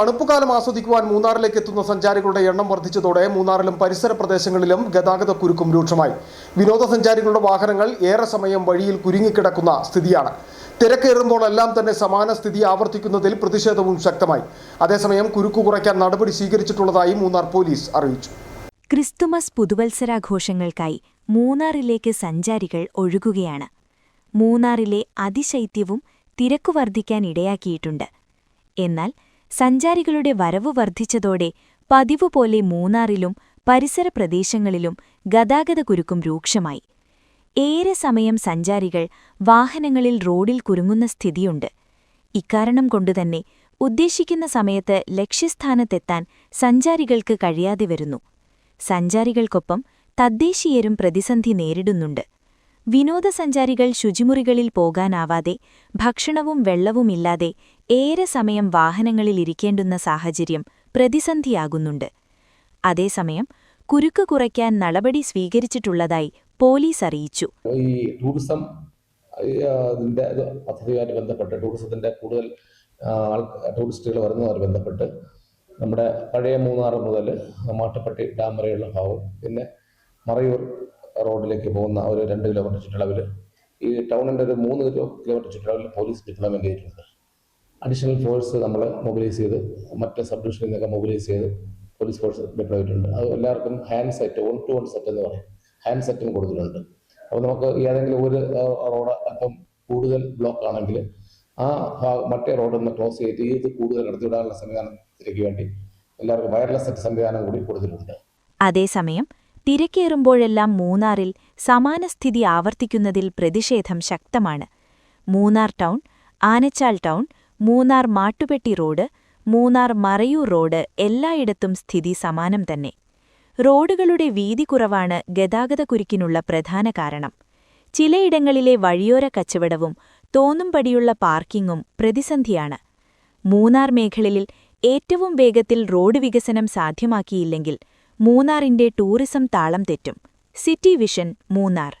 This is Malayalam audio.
തണുപ്പുകാലം ആസ്വദിക്കുവാൻ മൂന്നാറിലേക്ക് എത്തുന്ന സഞ്ചാരികളുടെ എണ്ണം വർദ്ധിച്ചതോടെ മൂന്നാറിലും പരിസര പ്രദേശങ്ങളിലും ഗതാഗത കുരുക്കും രൂക്ഷമായി. വിനോദസഞ്ചാരികളുടെ വാഹനങ്ങൾ ഏറെ സമയം വഴിയിൽ കുരുങ്ങിക്കിടക്കുന്ന സ്ഥിതിയാണ്. തിരക്കേറുമ്പോഴെല്ലാം തന്നെ സമാന സ്ഥിതി ആവർത്തിക്കുന്നതിൽ പ്രതിഷേധവും ശക്തമായി. അതേസമയം കുരുക്ക് കുറയ്ക്കാൻ നടപടി സ്വീകരിച്ചിട്ടുള്ളതായി മൂന്നാർ പോലീസ് അറിയിച്ചു. ക്രിസ്തുമസ് പുതുവത്സരാഘോഷങ്ങൾക്കായി മൂന്നാറിലേക്ക് സഞ്ചാരികൾ ഒഴുകുകയാണ്. മൂന്നാറിലെ അതിശൈത്യവും തിരക്കു വർദ്ധിക്കാൻ ഇടയാക്കിയിട്ടുണ്ട്. എന്നാൽ സഞ്ചാരികളുടെ വരവ് വർദ്ധിച്ചതോടെ പതിവുപോലെ മൂന്നാറിലും പരിസര പ്രദേശങ്ങളിലും ഗതാഗതക്കുരുക്കും രൂക്ഷമായി. ഏറെ സമയം സഞ്ചാരികൾ വാഹനങ്ങളിൽ റോഡിൽ കുരുങ്ങുന്ന സ്ഥിതിയുണ്ട്. ഇക്കാരണം കൊണ്ടുതന്നെ ഉദ്ദേശിക്കുന്ന സമയത്ത് ലക്ഷ്യസ്ഥാനത്തെത്താൻ സഞ്ചാരികൾക്ക് കഴിയാതെ വരുന്നു. സഞ്ചാരികൾക്കൊപ്പം തദ്ദേശീയരും പ്രതിസന്ധി നേരിടുന്നുണ്ട്. വിനോദസഞ്ചാരികൾ ശുചിമുറികളിൽ പോകാനാവാതെ ഭക്ഷണവും വെള്ളവുമില്ലാതെ ഏറെ സമയം വാഹനങ്ങളിൽ ഇരിക്കേണ്ടുന്ന സാഹചര്യം പ്രതിസന്ധിയാകുന്നുണ്ട്. അതേസമയം കുരുക്ക് കുറയ്ക്കാൻ നടപടി സ്വീകരിച്ചിട്ടുള്ളതായി പോലീസ് അറിയിച്ചു. ഈ ടൂറിസം ബന്ധപ്പെട്ട് ടൂറിസത്തിന്റെ കൂടുതൽ ടൂറിസ്റ്റുകൾ വരുന്നതുമായി ബന്ധപ്പെട്ട് നമ്മുടെ പഴയ മൂന്നാർ മുതൽ മാട്ടുപ്പെട്ടി ഡാം വരെയുള്ള ഭാഗവും പിന്നെ മറയൂർ റോഡിലേക്ക് പോകുന്ന ഒരു രണ്ട് കിലോമീറ്റർ ചുറ്റളവിൽ ഈ ടൗണിന്റെ ഒരു മൂന്ന് കിലോ കിലോമീറ്റർ ചുറ്റളവിൽ പോലീസ് ഡിപ്ലോയ്മെന്റ് ചെയ്തിട്ടുണ്ട് അഡീഷണൽ ഫോഴ്സ് നമ്മൾ മൊബിലൈസ് ചെയ്ത് മറ്റ് സബ് ഡിവിഷനിൽ നിന്നൊക്കെ മൊബിലൈസ് ചെയ്ത് പോലീസ് ഫോഴ്സ് ഡിപ്ലോയ് ചെയ്തിട്ടുണ്ട് അത് എല്ലാവർക്കും hand set one two one set എന്ന് പറയും. ഹാൻഡ് സെറ്റും കൊടുത്തിട്ടുണ്ട്. അപ്പോൾ നമുക്ക് ഏതെങ്കിലും ഒരു റോഡ് അപ്പം കൂടുതൽ ബ്ലോക്ക് ആണെങ്കിൽ ആ മറ്റേ റോഡിൽ നിന്ന് ക്ലോസ് ചെയ്ത് ഇത് കൂടുതൽ കടത്തിവിടാനുള്ള സംവിധാനത്തിലേക്ക് വേണ്ടി എല്ലാവർക്കും വയർലെസ് സെറ്റ് സംവിധാനം കൂടി കൊടുത്തിട്ടുണ്ട്. അതേസമയം തിരക്കേറുമ്പോഴെല്ലാം മൂന്നാറിൽ സമാന സ്ഥിതി ആവർത്തിക്കുന്നതിൽ പ്രതിഷേധം ശക്തമാണ്. Munnar town Anachal town Munnar Mattupetty road Munnar Marayoor road എല്ലായിടത്തും സ്ഥിതി സമാനം തന്നെ. റോഡുകളുടെ വീതി കുറവാണ് ഗതാഗതക്കുരുക്കിനുള്ള പ്രധാന കാരണം. ചിലയിടങ്ങളിലെ വഴിയോര കച്ചവടവും തോന്നുംപടിയുള്ള പാർക്കിങ്ങും പ്രതിസന്ധിയാണ്. മൂന്നാർ മേഖലയിൽ ഏറ്റവും വേഗത്തിൽ റോഡ് വികസനം സാധ്യമാക്കിയില്ലെങ്കിൽ മൂന്നാറിന്റെ ടൂറിസം താളം തെറ്റും. City vision Munnar.